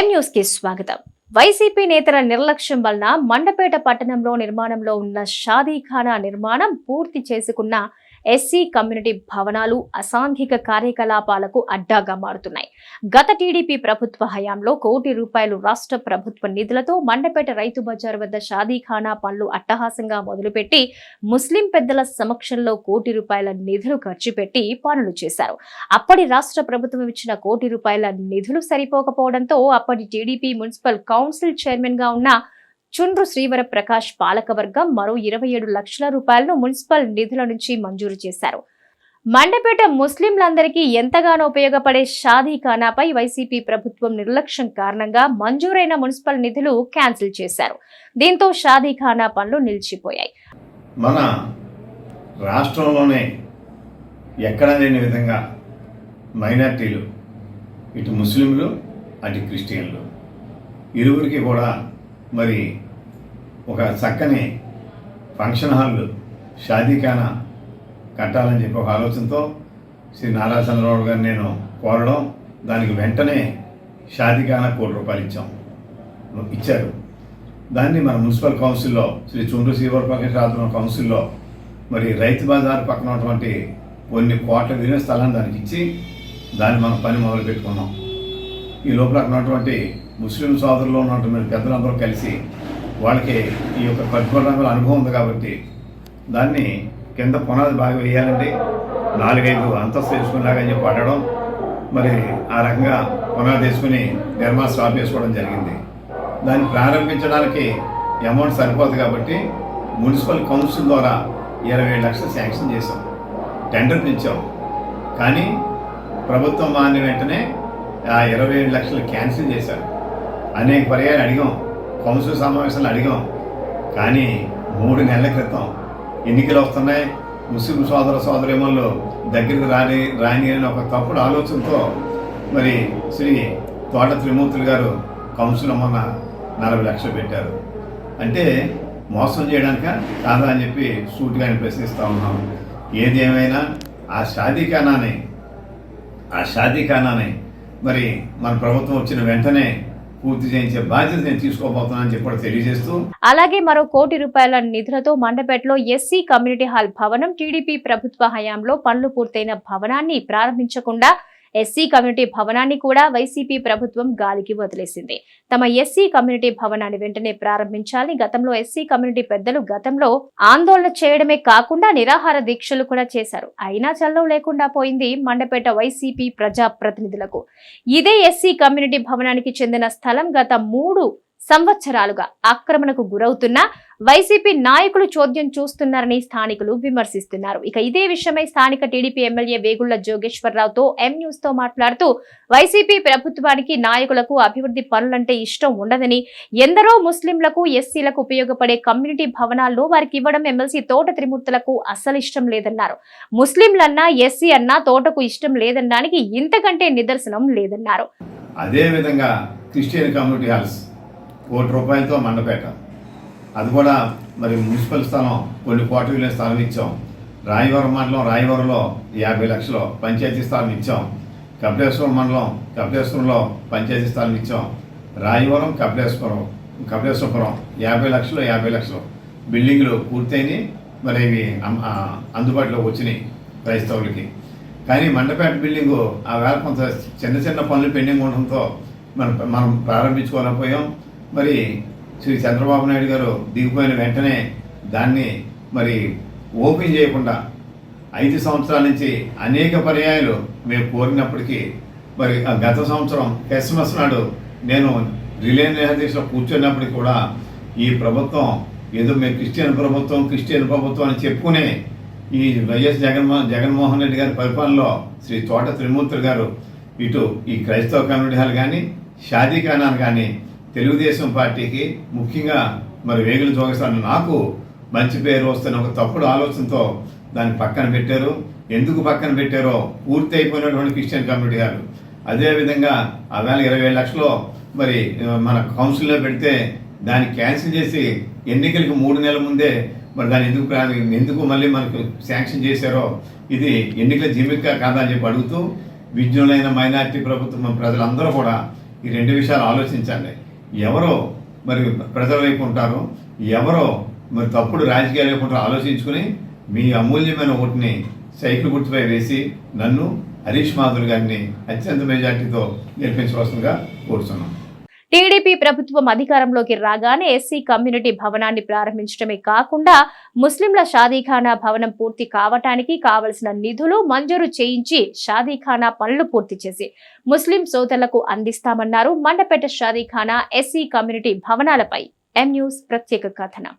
ఎం న్యూస్కి స్వాగతం. వైసీపీ నేతల నిర్లక్ష్యం వలన మండపేట పట్టణంలో నిర్మాణంలో ఉన్న షాదీఖానా నిర్మాణం పూర్తి చేసుకున్న ఎస్సీ కమ్యూనిటీ భవనాలు అసాంఘిక కార్యకలాపాలకు అడ్డాగా మారుతున్నాయి. గత టీడీపీ ప్రభుత్వ హయాంలో కోటి రూపాయలు రాష్ట్ర ప్రభుత్వ నిధులతో మండపేట రైతు బజార్ వద్ద షాదీఖానా పనులు అట్టహాసంగా మొదలుపెట్టి ముస్లిం పెద్దల సమక్షంలో కోటి రూపాయల నిధులు ఖర్చు పెట్టి పనులు చేశారు. అప్పటి రాష్ట్ర ప్రభుత్వం ఇచ్చిన కోటి రూపాయల నిధులు సరిపోకపోవడంతో అప్పటి టీడీపీ మున్సిపల్ కౌన్సిల్ చైర్మన్గా ఉన్న చుండ్రు శ్రీవర ప్రకాష్ పాలకవర్గం మరో ఇరవై ఏడు లక్షల రూపాయలను మున్సిపల్ నిధుల నుంచి మంజూరు చేశారు. మండపేట ముస్లింలందరికీ ఎంతగానో ఉపయోగపడే షాదీ ఖానాపై వైసీపీ ప్రభుత్వం నిర్లక్ష్యం కారణంగా మంజూరైన మున్సిపల్ నిధులు క్యాన్సిల్ చేశారు. దీంతో షాదీ ఖానా పనులు నిలిచిపోయాయి. మన రాష్ట్రంలోనే ఎక్కడ లేని విధంగా మైనార్టీలు ఇటు ముస్లింలు అటు క్రిస్టియన్లు ఇరువురికి కూడా మరి ఒక చక్కని ఫంక్షన్ హాల్ షాదీఖానా కట్టాలని చెప్పి ఒక ఆలోచనతో శ్రీ నారా చంద్రబాబు గారిని నేను కోరడం దానికి వెంటనే షాదీఖానా కోటి రూపాయలు ఇచ్చాం. ఇచ్చారు. దాన్ని మన మున్సిపల్ కౌన్సిల్లో శ్రీ చుండ్రు శ్రీవరప్రకాష్ ఆధ్వర్యం కౌన్సిల్లో మరి రైతు బజార్ పక్కన ఉన్నటువంటి కొన్ని కోట్ల విలువ స్థలాన్ని దానికి ఇచ్చి దాన్ని మనం పని మొదలు పెట్టుకున్నాం ఈ లోపల అక్కడ ఉన్నటువంటి ముస్లిం సోదరులు ఉన్నటువంటి పెద్దలందరూ కలిసి వాళ్ళకి ఈ యొక్క పరిపాలన అనుభవం ఉంది కాబట్టి దాన్ని కింద పునాది బాగా వేయాలండి. నాలుగైదు అంతస్తు వేసుకునేలాగా చెప్పి పడడం మరి ఆ రకంగా పునాది వేసుకుని నిర్మాణ స్టాప్ చేసుకోవడం జరిగింది. దాన్ని ప్రారంభించడానికి అమౌంట్ సరిపోదు కాబట్టి మున్సిపల్ కౌన్సిల్ ద్వారా ఇరవై లక్షలు శాంక్షన్ చేశాం. టెండర్ పిలిచాం. కానీ ప్రభుత్వం మాని వెంటనే ఆ ఇరవై ఏడు లక్షలు క్యాన్సిల్ చేశారు. అనేక పర్యాలు అడిగాం. కౌన్సిల్ సమావేశాలు అడిగాం. కానీ మూడు నెలల క్రితం ఎన్నికలు వస్తున్నాయి. ముస్లిం సోదర సోదరిమల్లో దగ్గరికి రాని రాని అని ఒక తప్పుడు ఆలోచనతో మరి శ్రీ తోట త్రిమూర్తులు గారు కౌన్సిల్ మొన్న నలభై లక్షలు పెట్టారు. అంటే మోసం చేయడానిక కాదా అని చెప్పి సూటిగా ఆయన ప్రశ్నిస్తూ ఉన్నాం. ఏది ఏమైనా ఆ షాదీఖానాని ఆ షాదీఖానాని మరి మన ప్రభుత్వం వచ్చిన వెంటనే పూర్తి చేయించే బాధ్యత నేను తీసుకోబోతున్నానని చెప్పి కూడా తెలియజేస్తూ అలాగే మరో కోటి రూపాయల నిధులతో మండపేటలో ఎస్సీ కమ్యూనిటీ హాల్ భవనం టీడీపీ ప్రభుత్వ హయాంలో పనులు పూర్తయిన భవనాన్ని ప్రారంభించకుండా ఎస్సీ కమ్యూనిటీ భవనాన్ని కూడా వైసీపీ ప్రభుత్వం గాలికి వదిలేసింది. తమ ఎస్సీ కమ్యూనిటీ భవనాన్ని వెంటనే ప్రారంభించాలని గతంలో ఎస్సీ కమ్యూనిటీ పెద్దలు గతంలో ఆందోళన చేయడమే కాకుండా నిరాహార దీక్షలు కూడా చేశారు. అయినా చల్లం లేకుండా పోయింది మండపేట వైసీపీ ప్రజాప్రతినిధులకు. ఇదే ఎస్సీ కమ్యూనిటీ భవనానికి చెందిన స్థలం గత మూడు సంవత్సరాలుగా ఆక్రమణకు గురవుతున్న వైసీపీ నాయకులు చోద్యం చూస్తున్నారని స్థానికులు విమర్శిస్తున్నారు. ఇక ఇదే విషయమై స్థానిక టీడీపీ ఎమ్మెల్యే వేగుళ్ళ జోగేశ్వరరావుతో ఎం న్యూస్తో మాట్లాడుతూ వైసీపీ ప్రభుత్వానికి నాయకులకు అభివృద్ధి పనులంటే ఇష్టం ఉండదని ఎందరో ముస్లింలకు ఎస్సీలకు ఉపయోగపడే కమ్యూనిటీ భవనాల్లో వారికి ఇవ్వడం ఎమ్మెల్సీ తోట త్రిమూర్తులకు అస్సలు ఇష్టం లేదన్నారు. ముస్లింలన్నా ఎస్సీ అన్నా తోటకు ఇష్టం లేదనడానికి ఇంతకంటే నిదర్శనం లేదన్నారు. అదేవిధంగా క్రిస్టియన్ కమ్యూనిటీ హాల్స్ కోటి రూపాయలతో మండపేట. అది కూడా మరి మున్సిపల్ స్థలం కొన్ని కోట్ల విలువ స్థలం ఇచ్చాం. రాయవరం మండలం రాయవరంలో యాభై లక్షలు పంచాయతీ స్థలం ఇచ్చాం. కపిలేశ్వరం మండలం కపిలేశ్వరంలో పంచాయతీ స్థలం ఇచ్చాం. రాయవరం కపిలేశ్వరం కపిలేశ్వరపురం యాభై లక్షలు యాభై లక్షలు. బిల్డింగ్లు పూర్తయినాయి. మరి ఇవి అందుబాటులోకి వచ్చినాయి క్రైస్తవులకి. కానీ మండపేట బిల్డింగు ఆ వేళ కొంత చిన్న చిన్న పనులు పెండింగ్ ఉండడంతో మనం మనం ప్రారంభించుకోలేకపోయాం. మరి శ్రీ చంద్రబాబు నాయుడు గారు దిగిపోయిన వెంటనే దాన్ని మరి ఓపెన్ చేయకుండా ఐదు సంవత్సరాల నుంచి అనేక పర్యాయాలు మేము కోరినప్పటికీ మరి గత సంవత్సరం క్రిస్మస్ నాడు నేను రిలయన్స్ నిహదీశ్లో కూర్చున్నప్పటికీ కూడా ఈ ప్రభుత్వం ఏదో మేము క్రిస్టియన్ ప్రభుత్వం క్రిస్టియన్ ప్రభుత్వం అని చెప్పుకునే ఈ వైఎస్ జగన్మోహన్ జగన్మోహన్ రెడ్డి గారి పరిపాలనలో శ్రీ తోట త్రిమూర్తులు గారు ఇటు ఈ క్రైస్తవ కమ్యూనిటీ హాల్ కానీ షాదీ ఖానాలు కానీ తెలుగుదేశం పార్టీకి ముఖ్యంగా మరి వేగులు జోగేశ్వర నాకు మంచి పేరు వస్తున్న ఒక తప్పుడు ఆలోచనతో దాన్ని పక్కన పెట్టారు. ఎందుకు పక్కన పెట్టారో పూర్తి అయిపోయినటువంటి క్రిస్టియన్ కమ్యూనిటీ గారు. అదేవిధంగా ఆ వేళ ఇరవై ఏడు లక్షలు మరి మన కౌన్సిల్లో పెడితే దాన్ని క్యాన్సిల్ చేసి ఎన్నికలకు మూడు నెలల ముందే మరి దాన్ని ఎందుకు ఎందుకు మళ్ళీ మనకు శాంక్షన్ చేశారో ఇది ఎన్నికల జిమిక్కా కాదా అని చెప్పి అడుగుతూ విజ్ఞులైన మైనార్టీ ప్రభుత్వం ప్రజలందరూ కూడా ఈ రెండు విషయాలు ఆలోచించండి. ఎవరో మరి ప్రజల వైపు ఉంటారో ఎవరో మరి తప్పుడు రాజకీయాల వైపు ఉంటారో ఆలోచించుకుని మీ అమూల్యమైన ఓటుని సైకిల్ గుర్తుపై వేసి నన్ను హరీష్ మాధుర్ గారిని అత్యంత మెజార్టీతో గెలిపించవలసిందిగా కోరుతున్నాను. టీడీపీ ప్రభుత్వం అధికారంలోకి రాగానే ఎస్సీ కమ్యూనిటీ భవనాన్ని ప్రారంభించడమే కాకుండా ముస్లింల షాదీఖానా భవనం పూర్తి కావటానికి కావలసిన నిధులు మంజూరు చేయించి షాదీఖానా పనులు పూర్తి చేసి ముస్లిం సోదరులకు అందిస్తామన్నారు మండపేట షాదీఖానా ఎస్సీ కమ్యూనిటీ భవనాలపై. ఎం న్యూస్ ప్రత్యేక కథనం.